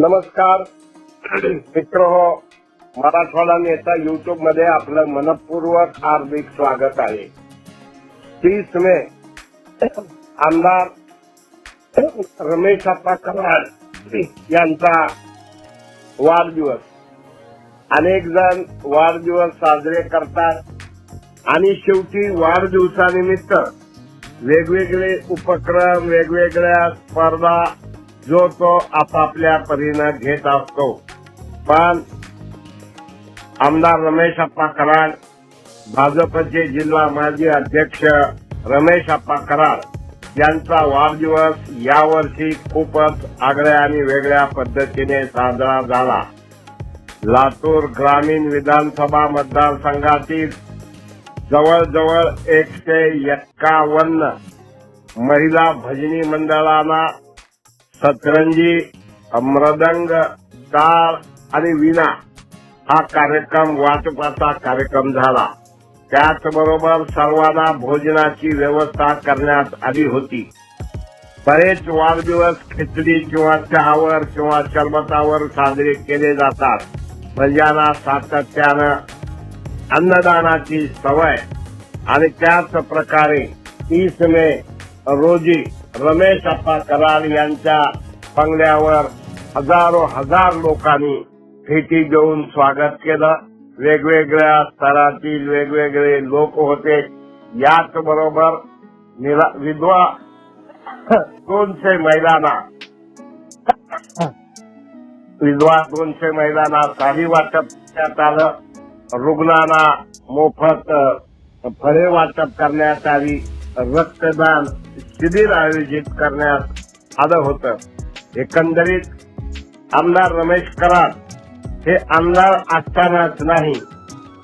नमस्कार. मित्र हो मराठवाडा नेता युट्यूबमध्ये आपलं मनपूर्वक हार्दिक स्वागत आहे. तीस मे आमदार रमेश अप्पा कराड यांचा वाढदिवस. अनेक जण वाढदिवस साजरे करतात आणि शेवटी वाढदिवसानिमित्त वेगवेगळे उपक्रम वेगवेगळ्या स्पर्धा जो तो आपापल्या परीनं घेत असतो. पण आमदार रमेश अप्पा कराड भाजपचे जिल्हा माजी अध्यक्ष रमेश अप्पा कराड यांचा वाढदिवस यावर्षी खूपच आगळ्या आणि वेगळ्या पद्धतीने साजरा झाला. लातूर ग्रामीण विधानसभा मतदारसंघातील जवळजवळ एकशे एक्कावन्न महिला भजनी मंडळांना सतरंजी मृदंग टाळ आणि विना हा कार्यक्रम वाटपाचा कार्यक्रम झाला. त्याचबरोबर सर्वांना भोजनाची व्यवस्था करण्यात आली होती. बरेच वाढदिवस खिचडी किंवा चहावर किंवा शरबतावर साजरे केले जातात. म्हणजे सातत्यानं अन्नदानाची सवय. आणि त्याच प्रकारे तीस मे रोजी रमेश अप्पा कराड यांच्या बंगल्यावर हजारो हजार लोकांनी भेटी देऊन स्वागत केलं. वेगवेगळ्या स्तरातील वेगवेगळे लोक होते. याच बरोबर विधवा दोनशे महिलांना विधवा दोनशे महिलांना साडी वाटप करण्यात आलं. रुग्णांना मोफत फळे वाटप करण्यात आली. रक्तदान शिबिर आयोजित करण्यास आलं होतं. एकंदरीत आमदार रमेश कराड हे आमदार असतानाच नाही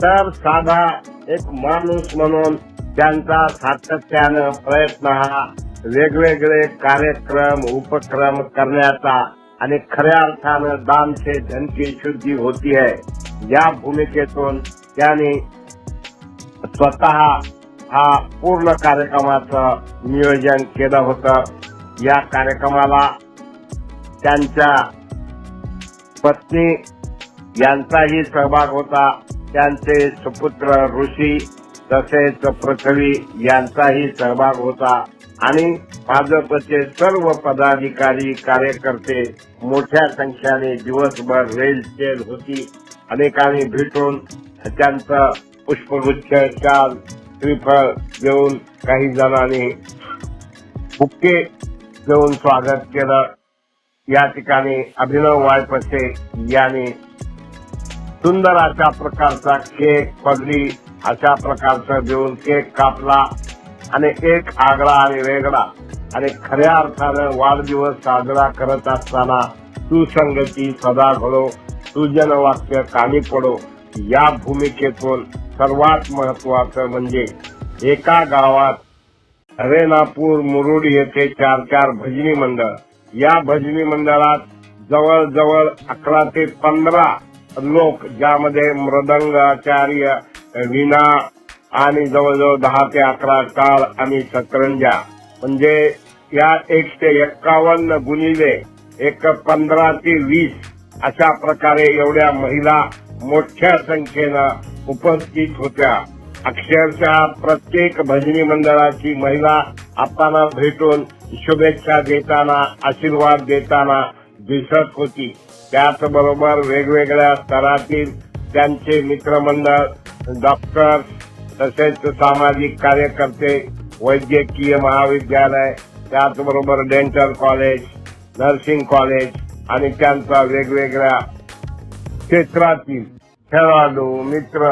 तर साधा एक माणूस म्हणून त्यांचा सातत्यानं प्रयत्न हा वेगवेगळे कार्यक्रम उपक्रम करण्याचा आणि खऱ्या अर्थानं दान धनकी शुद्धी होती आहे या भूमिकेतून त्याने स्वतः हा पूर्ण कार्यक्रमाचं नियोजन केलं होतं. या कार्यक्रमाला त्यांच्या पत्नी यांचाही सहभाग होता. त्यांचे सुपुत्र ऋषी तसेच पृथ्वी यांचाही सहभाग होता. आणि भाजपचे सर्व पदाधिकारी कार्यकर्ते मोठ्या संख्येने दिवसभर रेलचेल होती. अनेकांनी भेटून त्यांचं पुष्पगुच्छ शाल श्रीफळ घेऊन काही जणांनी बुक्के देऊन स्वागत केलं. या ठिकाणी अभिनव वायपसे यांनी सुंदर अशा प्रकारचा केक पगडी अशा प्रकारचं देऊन केक कापला आणि एक आगळा आणि वेगळा आणि खऱ्या अर्थानं वाढदिवस साजरा करत असताना सुसंगती सदा घडो सुजन वाक्य कामी पडो. या भूमिकेतून सर्वात महत्वाचं म्हणजे एका गावात रेणापूर मुरुड येथे चार चार भजनी मंडळ. या भजनी मंडळात जवळजवळ अकरा ते पंधरा लोक ज्यामध्ये मृदंगाचार्य विना आणि जवळजवळ दहा ते अकरा टाळ आणि सतरंजा म्हणजे या एकशे एक्कावन्न गुणिले एक पंधरा ते वीस अशा प्रकारे एवढ्या महिला मोठ्या संख्येनं उपस्थित होत्या. अक्षरशः प्रत्येक भजनी मंडळाची महिला आपल्याला भेटून शुभेच्छा देताना आशीर्वाद देताना दिसत होती. त्याचबरोबर वेगवेगळ्या स्तरातील त्यांचे मित्रमंडळ डॉक्टर तसेच सामाजिक कार्यकर्ते वैद्यकीय महाविद्यालय त्याचबरोबर डेंटल कॉलेज नर्सिंग कॉलेज आणि त्यांचा वेगवेगळ्या क्षेत्रातील खेळाडू मित्र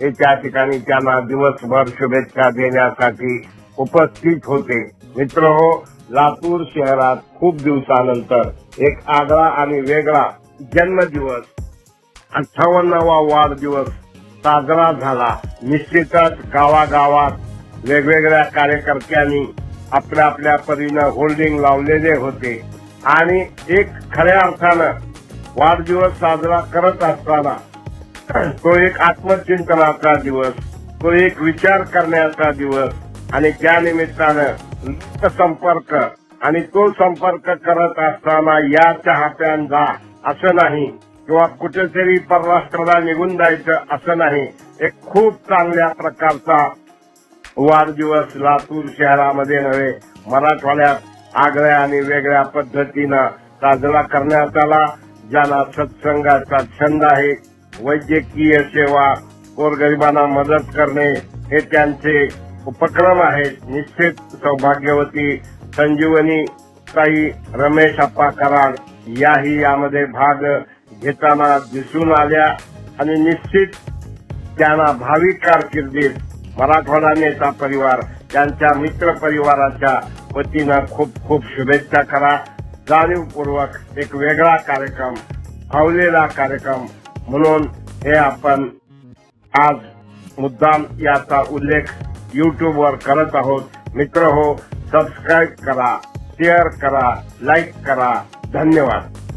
हे त्या ठिकाणी त्यांना दिवसभर शुभेच्छा देण्यासाठी उपस्थित होते. मित्र हो लातूर शहरात खूप दिवसानंतर एक आगळा आणि वेगळा जन्मदिवस अठ्ठावन्नावा वाढदिवस साजरा झाला. निश्चितच गावागावात वेगवेगळ्या कार्यकर्त्यांनी आपल्या आपल्या परीनं होल्डिंग लावलेले होते. आणि एक खऱ्या अर्थानं वाढदिवस साजरा करत असताना तो एक आत्मचिंतनाचा दिवस तो एक विचार करण्याचा दिवस आणि त्या निमित्तानं संपर्क आणि तो संपर्क करत असताना या चाहत्यांचा असं नाही किंवा कुठेतरी परराष्ट्राला निघून जायचं असं नाही. एक खूप चांगल्या प्रकारचा वाढदिवस लातूर शहरामध्ये नव्हे मराठवाड्यात आगळ्या आणि वेगळ्या पद्धतीनं साजरा करण्यात आला. ज्याला सत्संगाचा छंद आहे वैद्यकीय सेवा गोरगरिबांना मदत करणे हे त्यांचे उपक्रम आहेत. निश्चित सौभाग्यवती संजीवनी ताई रमेश अप्पा कराड याही यामध्ये भाग घेताना दिसून आल्या आणि निश्चित त्यांना भावी कारकिर्दीत मराठवाडा नेता परिवार त्यांच्या मित्र परिवाराच्या वतीनं खूप खूप शुभेच्छा करा. जाणीवपूर्वक एक वेगळा कार्यक्रम फावलेला कार्यक्रम म्हणून हे आपण आज मुद्दाम याचा उल्लेख युट्यूबवर करत आहोत. मित्र हो सबस्क्राईब करा शेअर करा लाईक करा. धन्यवाद.